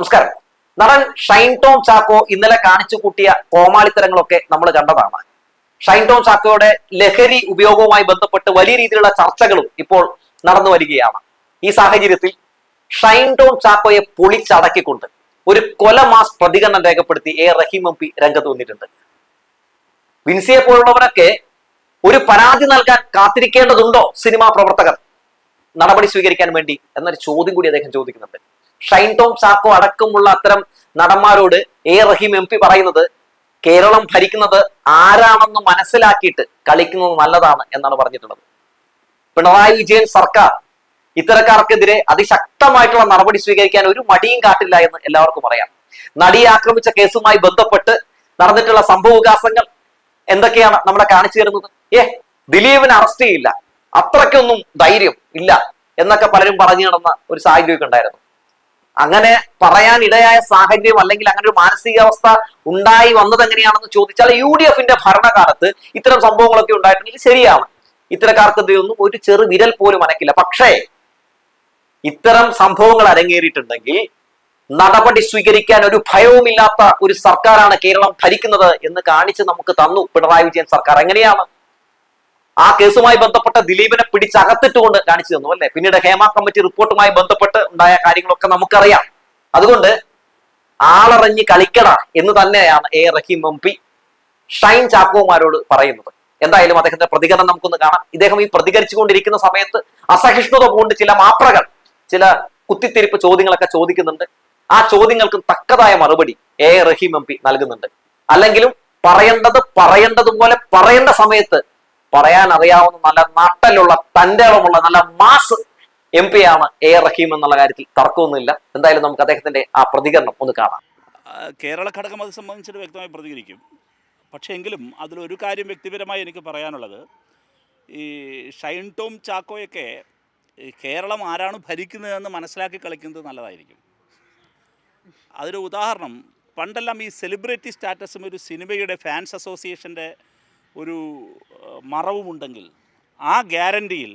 നമസ്കാരം. നടൻ ഷൈൻ ടോം ചാക്കോ ഇന്നലെ കാണിച്ചു കൂട്ടിയ കോമാളിത്തരങ്ങളൊക്കെ നമ്മൾ കണ്ടതാണ്. ഷൈൻ ടോം ചാക്കോയുടെ ലഹരി ഉപയോഗവുമായി ബന്ധപ്പെട്ട് വലിയ രീതിയിലുള്ള ചർച്ചകളും ഇപ്പോൾ നടന്നു വരികയാണ്. ഈ സാഹചര്യത്തിൽ ഷൈൻ ടോം ചാക്കോയെ പൊളിച്ചടക്കിക്കൊണ്ട് ഒരു കൊലമാസ് പ്രതികരണം രേഖപ്പെടുത്തി എ റഹീം എം പി രംഗത്ത് വന്നിട്ടുണ്ട്. വിൻസിയെ പോലുള്ളവരൊക്കെ ഒരു പരാതി നൽകാൻ കാത്തിരിക്കേണ്ടതുണ്ടോ സിനിമാ പ്രവർത്തകർ? നടപടി സ്വീകരിക്കാൻ വേണ്ടി എന്നൊരു ചോദ്യം കൂടി അദ്ദേഹം ചോദിക്കുന്നുണ്ട്. ഷൈൻ ടോം ചാക്കോ അടക്കമുള്ള അത്തരം നടന്മാരോട് എ റഹീം എം പി പറയുന്നത് കേരളം ഭരിക്കുന്നത് ആരാണെന്ന് മനസ്സിലാക്കിയിട്ട് കളിക്കുന്നത് നല്ലതാണ് എന്നാണ് പറഞ്ഞിട്ടുള്ളത്. പിണറായി വിജയൻ സർക്കാർ ഇത്തരക്കാർക്കെതിരെ അതിശക്തമായിട്ടുള്ള നടപടി സ്വീകരിക്കാൻ ഒരു മടിയും കാട്ടില്ല എന്ന് എല്ലാവർക്കും അറിയാം നടിയെ ആക്രമിച്ച കേസുമായി ബന്ധപ്പെട്ട് നടന്നിട്ടുള്ള സംഭവവികാസങ്ങൾ എന്തൊക്കെയാണ് നമ്മളെ കാണിച്ചു തരുന്നത്? ഏ ദിലീപിന് അറസ്റ്റ് ചെയ്യില്ല. അത്രയ്ക്കൊന്നും ധൈര്യം ഇല്ല എന്നൊക്കെ പലരും പറഞ്ഞു നടന്ന ഒരു സാഹചര്യമൊക്കെ ഉണ്ടായിരുന്നു. അങ്ങനെ പറയാൻ ഇടയായ സാഹചര്യം അല്ലെങ്കിൽ അങ്ങനെ ഒരു മാനസികാവസ്ഥ ഉണ്ടായി വന്നത് എങ്ങനെയാണെന്ന് ചോദിച്ചാൽ യു ഡി എഫിന്റെ ഭരണകാലത്ത് ഇത്തരം സംഭവങ്ങളൊക്കെ ഉണ്ടായിട്ടുണ്ടെങ്കിൽ ശരിയാണ്. ഇത്തരക്കാർക്ക് ഇതൊന്നും ഒരു ചെറു വിരൽ പോലും അനക്കില്ല. പക്ഷേ ഇത്തരം സംഭവങ്ങൾ അരങ്ങേറിയിട്ടുണ്ടെങ്കിൽ നടപടി സ്വീകരിക്കാൻ ഒരു ഭയവുമില്ലാത്ത ഒരു സർക്കാരാണ് കേരളം ഭരിക്കുന്നത് എന്ന് കാണിച്ച് നമുക്ക് തന്നു പിണറായി വിജയൻ സർക്കാർ. എങ്ങനെയാണ്? ആ കേസുമായി ബന്ധപ്പെട്ട ദിലീപിനെ പിടിച്ചകത്തിട്ടുകൊണ്ട് കാണിച്ചു തന്നു അല്ലെ? പിന്നീട് ഹേമ കമ്മിറ്റി റിപ്പോർട്ടുമായി ബന്ധപ്പെട്ട് ഉണ്ടായ കാര്യങ്ങളൊക്കെ നമുക്കറിയാം. അതുകൊണ്ട് ആളറിഞ്ഞ് കളിക്കട എന്ന് തന്നെയാണ് A. Rahim M. P. Shine ചാക്കോമാരോട് പറയുന്നത്. എന്തായാലും അദ്ദേഹത്തിന്റെ പ്രതികരണം നമുക്കൊന്ന് കാണാം. ഇദ്ദേഹം ഈ പ്രതികരിച്ചുകൊണ്ടിരിക്കുന്ന സമയത്ത് അസഹിഷ്ണുത കൊണ്ട് ചില മാപ്രകൾ ചില കുത്തിത്തിരിപ്പ് ചോദ്യങ്ങളൊക്കെ ചോദിക്കുന്നുണ്ട്. ആ ചോദ്യങ്ങൾക്ക് തക്കതായ മറുപടി എ. റഹീം എം. പി. നൽകുന്നുണ്ട്. അല്ലെങ്കിലും പറയേണ്ടത് പറയേണ്ടതുപോലെ പറയേണ്ട സമയത്ത് പറയാൻ അറിയാവുന്ന നല്ല നട്ടലുള്ള തന്റെളമുള്ള നല്ല മാസ് എം പി ആണ് എ റഹീം എന്നുള്ള കാര്യത്തിൽ തർക്കമൊന്നുമില്ല. എന്തായാലും നമുക്ക് അദ്ദേഹത്തിന്റെ ആ പ്രതികരണം ഒന്ന് കാണാം. കേരള ഘടകം അത് സംബന്ധിച്ചിട്ട് വ്യക്തമായി പ്രതികരിക്കും. പക്ഷേ എങ്കിലും അതിലൊരു കാര്യം വ്യക്തിപരമായി എനിക്ക് പറയാനുള്ളത്. ഈ ഷൈൻ ടോം ചാക്കോയൊക്കെ കേരളം ആരാണ് ഭരിക്കുന്നതെന്ന് മനസ്സിലാക്കി കളിക്കുന്നത് നല്ലതായിരിക്കും. അതൊരു ഉദാഹരണം പണ്ടെല്ലാം ഈ സെലിബ്രിറ്റി സ്റ്റാറ്റസും ഒരു സിനിമയുടെ ഫാൻസ് അസോസിയേഷന്റെ ഒരു മറവുമുണ്ടെങ്കിൽ ആ ഗ്യാരന്റിയിൽ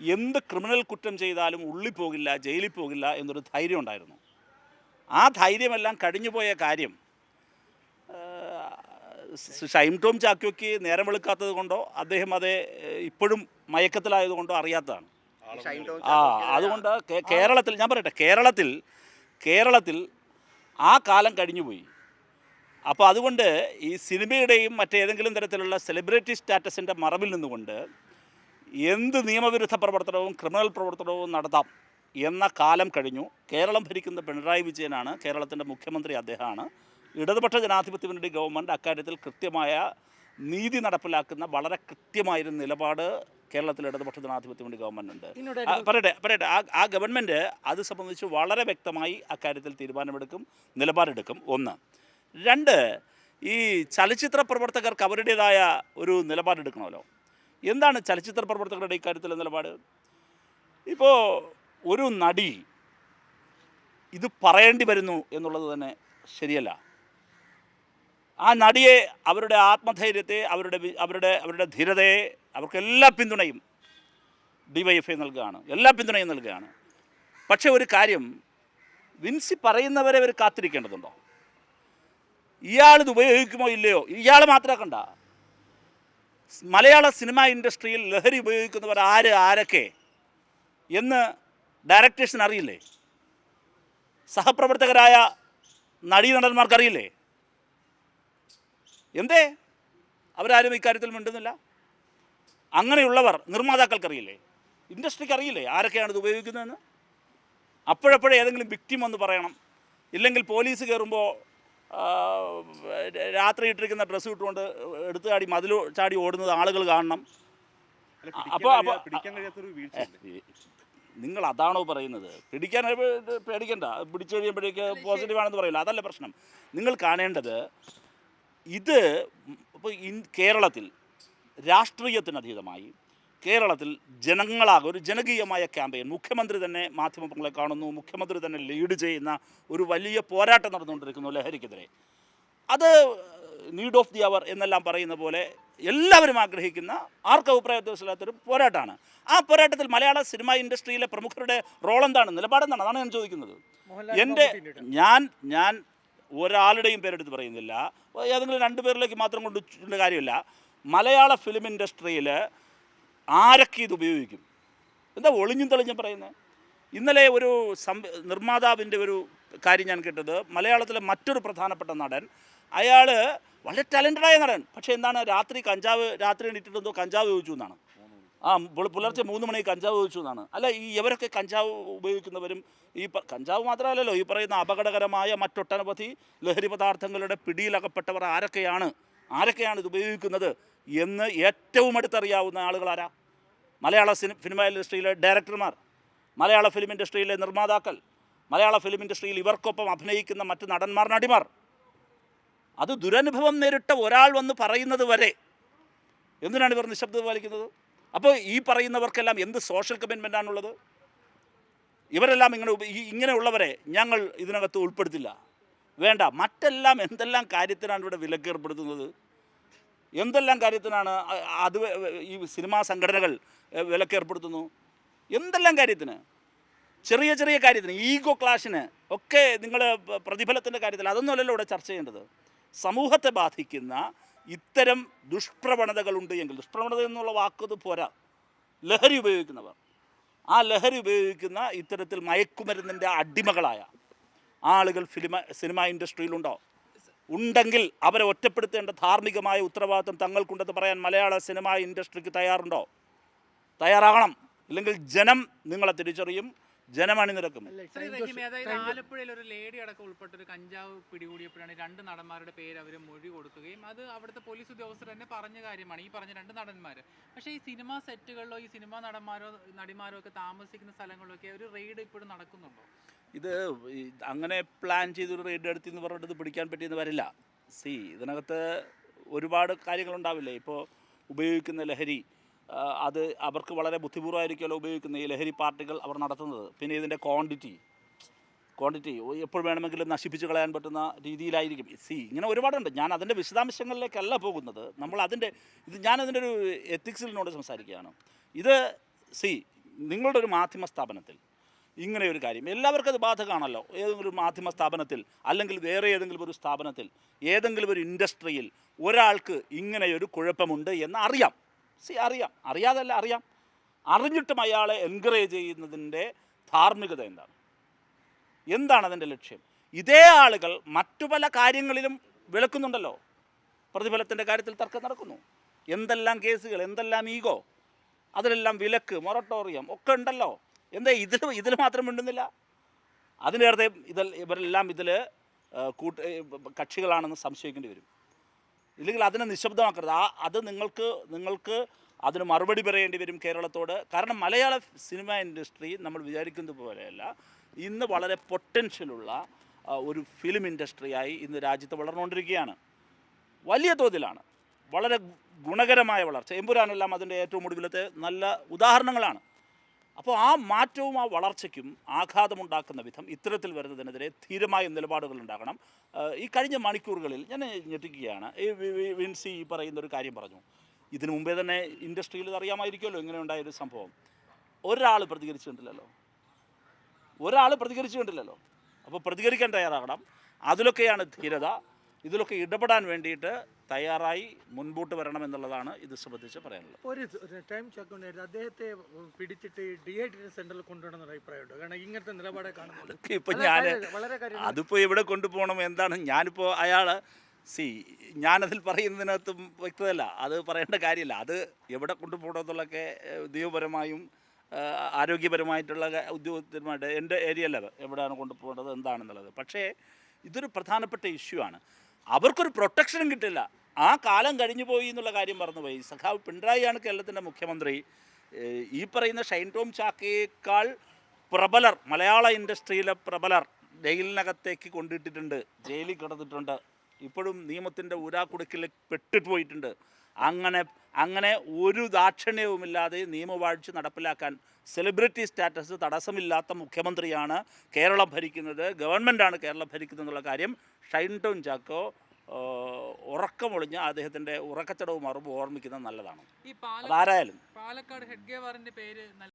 എന്ത് ക്രിമിനൽ കുറ്റം ചെയ്താലും ഉള്ളിൽ പോകില്ല ജയിലിൽ പോകില്ല എന്നൊരു ധൈര്യം ഉണ്ടായിരുന്നു. ആ ധൈര്യമെല്ലാം കഴിഞ്ഞുപോയ കാര്യം ഷൈം ടോം ചാക്യോക്ക് നേരം വെളുക്കാത്തത് കൊണ്ടോ അദ്ദേഹം അത് ഇപ്പോഴും മയക്കത്തിലായതുകൊണ്ടോ അറിയാത്തതാണ്. ആ അതുകൊണ്ട് കേരളത്തിൽ ഞാൻ പറയട്ടെ കേരളത്തിൽ കേരളത്തിൽ ആ കാലം കഴിഞ്ഞുപോയി. അപ്പോൾ അതുകൊണ്ട് ഈ സിനിമയുടെയും മറ്റേതെങ്കിലും തരത്തിലുള്ള സെലിബ്രിറ്റി സ്റ്റാറ്റസിന്റെ മറവിൽ നിന്നുകൊണ്ട് എന്ത് നിയമവിരുദ്ധ പ്രവർത്തനവും ക്രിമിനൽ പ്രവർത്തനവും നടത്താം എന്ന കാലം കഴിഞ്ഞു. കേരളം ഭരിക്കുന്ന പിണറായി വിജയനാണ് കേരളത്തിന്റെ മുഖ്യമന്ത്രി അദ്ദേഹമാണ്. ഇടതുപക്ഷ ജനാധിപത്യ മുന്നണി ഗവൺമെന്റ് അക്കാര്യത്തിൽ കൃത്യമായ നീതി നടപ്പിലാക്കുന്ന വളരെ കൃത്യമായൊരു നിലപാട് കേരളത്തിലെ ഇടതുപക്ഷ ജനാധിപത്യ മുന്നണി ഗവൺമെന്റ് ഉണ്ട്. പറയട്ടെ പറയട്ടെ. ആ ആ ഗവൺമെന്റ് അത് സംബന്ധിച്ച് വളരെ വ്യക്തമായി അക്കാര്യത്തിൽ തീരുമാനമെടുക്കും നിലപാടെടുക്കും. ഒന്ന് രണ്ട് ഈ ചലച്ചിത്ര പ്രവർത്തകർക്ക് അവരുടേതായ ഒരു നിലപാടെടുക്കണമല്ലോ എന്താണ് ചലച്ചിത്ര പ്രവർത്തകരുടെ ഇക്കാര്യത്തിലെ നിലപാട്? ഇപ്പോൾ ഒരു നടി ഇത് പറയേണ്ടി വരുന്നു എന്നുള്ളത് തന്നെ ശരിയല്ല. ആ നടിയെ അവരുടെ ആത്മധൈര്യത്തെ അവരുടെ അവരുടെ അവരുടെ ധീരതയെ അവർക്ക് എല്ലാ പിന്തുണയും ഡി വൈ എഫ് ഐ നൽകുകയാണ്. എല്ലാ പിന്തുണയും നൽകുകയാണ്. പക്ഷേ ഒരു കാര്യം വിൻസി പറയുന്നവരെ അവർ കാത്തിരിക്കേണ്ടതുണ്ടോ? ഇയാളിത് ഉപയോഗിക്കുമോ ഇല്ലയോ? ഇയാൾ മാത്രമാക്കണ്ട മലയാള സിനിമ ഇൻഡസ്ട്രിയിൽ ലഹരി ഉപയോഗിക്കുന്നവർ ആര് ആരൊക്കെ എന്ന് ഡയറക്ടേഴ്സിന് അറിയില്ലേ? സഹപ്രവർത്തകരായ നടീ നടന്മാർക്കറിയില്ലേ എന്തേ? അവരാരും ഇക്കാര്യത്തിൽ മിണ്ടുന്നില്ല. അങ്ങനെയുള്ളവർ നിർമ്മാതാക്കൾക്കറിയില്ലേ? ഇൻഡസ്ട്രിക്ക് അറിയില്ലേ ആരൊക്കെയാണ് ഇത് ഉപയോഗിക്കുന്നതെന്ന്? അപ്പോഴപ്പോഴേ ഏതെങ്കിലും വിക്റ്റിം എന്ന് പറയണം. ഇല്ലെങ്കിൽ പോലീസ് കയറുമ്പോൾ രാത്രി ഇട്ടിരിക്കുന്ന ഡ്രസ്സ് ഇട്ടുകൊണ്ട് എടുത്തു ചാടി മതിൽ ചാടി ഓടുന്നത് ആളുകൾ കാണണം. അപ്പോൾ അപ്പോൾ നിങ്ങൾ അതാണോ പറയുന്നത്? പിടിക്കാൻ പേടിക്കേണ്ട. പിടിച്ചു കഴിയുമ്പോഴേക്ക് പോസിറ്റീവ് ആണെന്ന് പറയില്ല അതല്ല പ്രശ്നം. നിങ്ങൾ കാണേണ്ടത് ഇത് ഇപ്പോൾ ഇൻ കേരളത്തിൽ രാഷ്ട്രീയത്തിനതീതമായി കേരളത്തിൽ ജനങ്ങളാകെ ഒരു ജനകീയമായ ക്യാമ്പയിൻ. മുഖ്യമന്ത്രി തന്നെ മാധ്യമങ്ങളെ കാണുന്നു മുഖ്യമന്ത്രി തന്നെ ലീഡ് ചെയ്യുന്ന ഒരു വലിയ പോരാട്ടം നടന്നുകൊണ്ടിരിക്കുന്നു ലഹരിക്കെതിരെ. അത് നീഡ് ഓഫ് ദി അവർ എന്നെല്ലാം പറയുന്ന പോലെ എല്ലാവരും ആഗ്രഹിക്കുന്ന ആർക്ക് അഭിപ്രായ വ്യത്യാസമില്ലാത്തൊരു പോരാട്ടമാണ്. ആ പോരാട്ടത്തിൽ മലയാള സിനിമ ഇൻഡസ്ട്രിയിലെ പ്രമുഖരുടെ റോൾ എന്താണ് നിലപാടെന്താണ്? അതാണ് ഞാൻ ചോദിക്കുന്നത്. എന്റെ ഞാൻ ഞാൻ ഒരാളുടെയും പേരെടുത്ത് പറയുന്നില്ല. ഏതെങ്കിലും രണ്ട് പേരിലേക്ക് മാത്രം കൊണ്ട് കാര്യമില്ല. മലയാള ഫിലിം ഇൻഡസ്ട്രിയിൽ ആരൊക്കെ ഇത് ഉപയോഗിക്കും? എന്താ ഒളിഞ്ഞും തെളിഞ്ഞും പറയുന്നത് ഇന്നലെ ഒരു നിർമ്മാതാവിന്റെ ഒരു കാര്യം ഞാൻ കേട്ടത്. മലയാളത്തിലെ മറ്റൊരു പ്രധാനപ്പെട്ട നടൻ. അയാൾ വളരെ ടാലന്റഡായ നടൻ. പക്ഷേ എന്താണ് രാത്രി കഞ്ചാവ് രാത്രി എണീറ്റിട്ടെന്തോ കഞ്ചാവ് ചോദിച്ചു എന്നാണ്. ആ പുലർച്ചെ മൂന്ന് മണി കഞ്ചാവ് ചോദിച്ചു എന്നാണ്. അല്ല ഈ ഇവരൊക്കെ കഞ്ചാവ് ഉപയോഗിക്കുന്നവരും ഈ കഞ്ചാവ് മാത്രമല്ലല്ലോ ഈ പറയുന്ന അപകടകരമായ മറ്റൊട്ടനവധി ലഹരി പദാർത്ഥങ്ങളുടെ പിടിയിലകപ്പെട്ടവർ ആരൊക്കെയാണ്? ആരൊക്കെയാണ് ഇത് ഉപയോഗിക്കുന്നത് എന്ന് ഏറ്റവും അടുത്തറിയാവുന്ന ആളുകളാരാ മലയാള സിനി സിനിമ ഇൻഡസ്ട്രിയിലെ ഡയറക്ടർമാർ മലയാള ഫിലിം ഇൻഡസ്ട്രിയിലെ നിർമ്മാതാക്കൾ മലയാള ഫിലിം ഇൻഡസ്ട്രിയിൽ ഇവർക്കൊപ്പം അഭിനയിക്കുന്ന മറ്റ് നടന്മാർ നടിമാർ. അത് ദുരനുഭവം നേരിട്ട ഒരാൾ വന്ന് പറയുന്നത് വരെ. എന്തിനാണ് ഇവർ നിശബ്ദത പാലിക്കുന്നത്? അപ്പോൾ ഈ പറയുന്നവർക്കെല്ലാം എന്ത് സോഷ്യൽ കമ്മിറ്റ്മെന്റാണുള്ളത് ഇവരെല്ലാം ഇങ്ങനെ ഇങ്ങനെയുള്ളവരെ ഞങ്ങൾ ഇതിനകത്ത് ഉൾപ്പെടുത്തില്ല. വേണ്ട മറ്റെല്ലാം എന്തെല്ലാം കാര്യത്തിനാണ് ഇവിടെ വിലക്ക് ഏർപ്പെടുത്തുന്നത്? എന്തെല്ലാം കാര്യത്തിനാണ് അത് ഈ സിനിമാ സംഘടനകൾ വിലക്കേർപ്പെടുത്തുന്നു എന്തെല്ലാം കാര്യത്തിന്? ചെറിയ ചെറിയ കാര്യത്തിന് ഈഗോ ക്ലാഷിന് ഒക്കെ നിങ്ങൾ പ്രതിഫലത്തിന്റെ കാര്യത്തിൽ അതൊന്നുമല്ലല്ലോ ഇവിടെ ചർച്ച ചെയ്യേണ്ടത്. സമൂഹത്തെ ബാധിക്കുന്ന ഇത്തരം ദുഷ്പ്രവണതകളുണ്ട് എങ്കിൽ ദുഷ്പ്രവണത എന്നുള്ള വാക്കത് പോരാ. ലഹരി ഉപയോഗിക്കുന്നവർ. ആ ലഹരി ഉപയോഗിക്കുന്ന ഇത്തരത്തിൽ മയക്കുമരുന്നിന്റെ അടിമകളായ ആളുകൾ ഫിലിമ സിനിമ ഇൻഡസ്ട്രിയിലുണ്ടോ? ഉണ്ടെങ്കിൽ അവരെ ഒറ്റപ്പെടുത്തേണ്ട ധാർമ്മികമായ ഉത്തരവാദിത്വം തങ്ങൾക്കുണ്ടെന്ന് പറയാൻ മലയാള സിനിമ ഇൻഡസ്ട്രിക്ക് തയ്യാറുണ്ടോ? തയ്യാറാകണം. ഇല്ലെങ്കിൽ ജനം നിങ്ങളെ തിരിച്ചറിയും ജനം നിരക്കും ശ്രീ റഹീമെ, അതായത് ആലപ്പുഴയിൽ ഒരു ലേഡി അടക്കം ഉൾപ്പെട്ട ഒരു കഞ്ചാവ് പിടികൂടിയപ്പോഴാണ് രണ്ട് നടന്മാരുടെ പേര് അവർ മൊഴി കൊടുക്കുകയും അത് അവിടുത്തെ പോലീസ് ഉദ്യോഗസ്ഥർ തന്നെ പറഞ്ഞ കാര്യമാണ് ഈ പറഞ്ഞ രണ്ട് നടന്മാർ പക്ഷേ ഈ സിനിമാ സെറ്റുകളിലോ ഈ സിനിമാ നടന്മാരോ നടിമാരോ ഒക്കെ താമസിക്കുന്ന സ്ഥലങ്ങളിലൊക്കെ ഒരു റെയ്ഡ് ഇപ്പോഴും നടക്കുന്നുണ്ടോ? ഇത് അങ്ങനെ പ്ലാൻ ചെയ്തൊരു റെയ്ഡ് എടുത്തി എന്ന് പറഞ്ഞിട്ട് ഇത് പിടിക്കാൻ പറ്റിയെന്ന് വരില്ല. സി ഇതിനകത്ത് ഒരുപാട് കാര്യങ്ങളുണ്ടാവില്ലേ? ഇപ്പോൾ ഉപയോഗിക്കുന്ന ലഹരി അത് അവർക്ക് വളരെ ബുദ്ധിപൂർവമായിരിക്കുമല്ലോ ഉപയോഗിക്കുന്ന ഈ ലഹരി പാർട്ടികൾ അവർ നടത്തുന്നത്. പിന്നെ ഇതിന്റെ ക്വാണ്ടിറ്റി ക്വാണ്ടിറ്റി എപ്പോൾ വേണമെങ്കിലും നശിപ്പിച്ച് കളയാൻ പറ്റുന്ന രീതിയിലായിരിക്കും. സി ഇങ്ങനെ ഒരുപാടുണ്ട്. ഞാൻ അതിന്റെ വിശദാംശങ്ങളിലേക്കല്ല പോകുന്നത്. നമ്മൾ അതിന്റെ ഇത് ഞാൻ അതിന്റെ ഒരു എത്തിക്സിലിനോട് സംസാരിക്കുകയാണ്. ഇത് സി നിങ്ങളുടെ ഒരു മാധ്യമ സ്ഥാപനത്തിൽ ഇങ്ങനെ ഒരു കാര്യം. എല്ലാവർക്കും അത് ബാധകമാണല്ലോ. ഏതെങ്കിലും മാധ്യമ സ്ഥാപനത്തിൽ അല്ലെങ്കിൽ വേറെ ഏതെങ്കിലും ഒരു സ്ഥാപനത്തിൽ ഏതെങ്കിലും ഒരു ഇൻഡസ്ട്രിയിൽ ഒരാൾക്ക് ഇങ്ങനെ ഒരു കുഴപ്പമുണ്ട് എന്ന് അറിയാം സി അറിയാം. അറിയാതല്ല അറിയാം. അറിഞ്ഞിട്ടും അയാളെ എൻകറേജ് ചെയ്യുന്നതിന്റെ ധാർമ്മികത എന്താണ്? എന്താണ് അതിന്റെ ലക്ഷ്യം? ഇതേ ആളുകൾ മറ്റു പല കാര്യങ്ങളിലും വിളക്കുന്നുണ്ടല്ലോ. പ്രതിഫലത്തിന്റെ കാര്യത്തിൽ തർക്കം നടക്കുന്നു. എന്തെല്ലാം കേസുകൾ എന്തെല്ലാം ഈഗോ അതിലെല്ലാം വിലക്ക് മൊറട്ടോറിയം ഒക്കെ ഉണ്ടല്ലോ. എന്താ ഇതിൽ ഇതിൽ മാത്രം മിണ്ടുന്നില്ല? അതിനേറത്തെ ഇതിൽ ഇവരെല്ലാം ഇതിൽ കൂട്ട് കക്ഷികളാണെന്ന് സംശയിക്കേണ്ടി വരും. ഇല്ലെങ്കിൽ അതിനെ നിശബ്ദമാക്കരുത്. ആ അത് നിങ്ങൾക്ക് നിങ്ങൾക്ക് അതിന് മറുപടി പറയേണ്ടി വരും കേരളത്തോട്. കാരണം മലയാള സിനിമ ഇൻഡസ്ട്രി നമ്മൾ വിചാരിക്കുന്നത് പോലെയല്ല. ഇന്ന് വളരെ പൊട്ടൻഷ്യലുള്ള ഒരു ഫിലിം ഇൻഡസ്ട്രിയായി ഇന്ന് രാജ്യത്ത് വളർന്നുകൊണ്ടിരിക്കുകയാണ്. വലിയ തോതിലാണ്. വളരെ ഗുണകരമായ വളർച്ച. എമ്പുരാനെല്ലാം അതിന്റെ ഏറ്റവും ഒടുവിലത്തെ നല്ല ഉദാഹരണങ്ങളാണ്. അപ്പോൾ ആ മാറ്റവും ആ വളർച്ചയ്ക്കും ആഘാതമുണ്ടാക്കുന്ന വിധം ഇത്തരത്തിൽ വരുന്നതിനെതിരെ ധീരമായ നിലപാടുകൾ ഉണ്ടാകണം. ഈ കഴിഞ്ഞ മണിക്കൂറുകളിൽ ഞാൻ ഞെട്ടിക്കുകയാണ്. ഈ വിൻസി ഈ പറയുന്ന ഒരു കാര്യം പറഞ്ഞു. ഇതിനു മുമ്പേ തന്നെ ഇൻഡസ്ട്രിയിൽ അറിയാമായിരിക്കുമല്ലോ ഇങ്ങനെ ഉണ്ടായൊരു സംഭവം. ഒരാൾ പ്രതികരിച്ചു കണ്ടില്ലല്ലോ ഒരാൾ പ്രതികരിച്ചു കണ്ടില്ലല്ലോ അപ്പോൾ പ്രതികരിക്കാൻ തയ്യാറാകണം. അതിലൊക്കെയാണ് ധീരത. ഇതിലൊക്കെ ഇടപെടാൻ വേണ്ടിയിട്ട് തയ്യാറായി മുൻപോട്ട് വരണം എന്നുള്ളതാണ് ഇത് സംബന്ധിച്ച് പറയാനുള്ളത്. ഒരു ടൈം ചെക്ക് അദ്ദേഹത്തെ പിടിച്ചിട്ട് ഡീഹൈഡ്രേഷൻ സെന്ററിൽ കൊണ്ടുവരണമെന്നൊരു അഭിപ്രായമുണ്ട്? കാരണം ഇങ്ങനത്തെ നിലപാടെ കാണുന്നത് ഇപ്പൊ ഞാൻ അതിപ്പോ ഇവിടെ കൊണ്ടുപോകണം എന്താണ്? ഞാനിപ്പോ അയാൾ സി ഞാനതിൽ പറയുന്നതിനകത്തും വ്യക്തതല്ല അത് പറയേണ്ട കാര്യമില്ല. അത് എവിടെ കൊണ്ടുപോകണം ഏഹ്, ഉദ്യോഗപരമായും ആരോഗ്യപരമായിട്ടുള്ള ഉദ്യോഗസ്ഥരുമായിട്ട് എന്റെ ഏരിയയിലത് എവിടെയാണ് കൊണ്ടുപോകേണ്ടത് എന്താണെന്നുള്ളത്. പക്ഷേ ഇതൊരു പ്രധാനപ്പെട്ട ഇഷ്യൂ ആണ്. അവർക്കൊരു പ്രൊട്ടക്ഷനും കിട്ടില്ല. ആ കാലം കഴിഞ്ഞു പോയി എന്നുള്ള കാര്യം പറഞ്ഞു മറന്നുപോയി. സഖാവ് പിണറായിയാണ് കേരളത്തിന്റെ മുഖ്യമന്ത്രി. ഈ പറയുന്ന ഷൈൻ ടോം ചാക്കയേക്കാൾ പ്രബലർ മലയാള ഇൻഡസ്ട്രിയിലെ പ്രബലർ ജയിലിനകത്തേക്ക് കൊണ്ടിട്ടിട്ടുണ്ട് ജയിലിൽ കിടന്നിട്ടുണ്ട്. ഇപ്പോഴും നിയമത്തിന്റെ ഊരാക്കുടുക്കിൽ പെട്ടിട്ട് പോയിട്ടുണ്ട്. അങ്ങനെ അങ്ങനെ ഒരു ദാക്ഷിണ്യവുമില്ലാതെ നിയമവാഴ്ച നടപ്പിലാക്കാൻ സെലിബ്രിറ്റി സ്റ്റാറ്റസ് തടസ്സമില്ലാത്ത മുഖ്യമന്ത്രിയാണ് കേരളം ഭരിക്കുന്നത്. ഗവൺമെന്റാണ് കേരളം ഭരിക്കുന്നത് എന്നുള്ള കാര്യം ഷൈൻ ടോൺ ചാക്കോ ഉറക്കമൊളിഞ്ഞ് അദ്ദേഹത്തിന്റെ ഉറക്കച്ചടവ് മറുപടി ഓർമ്മിക്കുന്നത് നല്ലതാണ്. അതാരായാലും. പാലക്കാട് ഹെഡ്ഗേവാറിന്റെ പേര്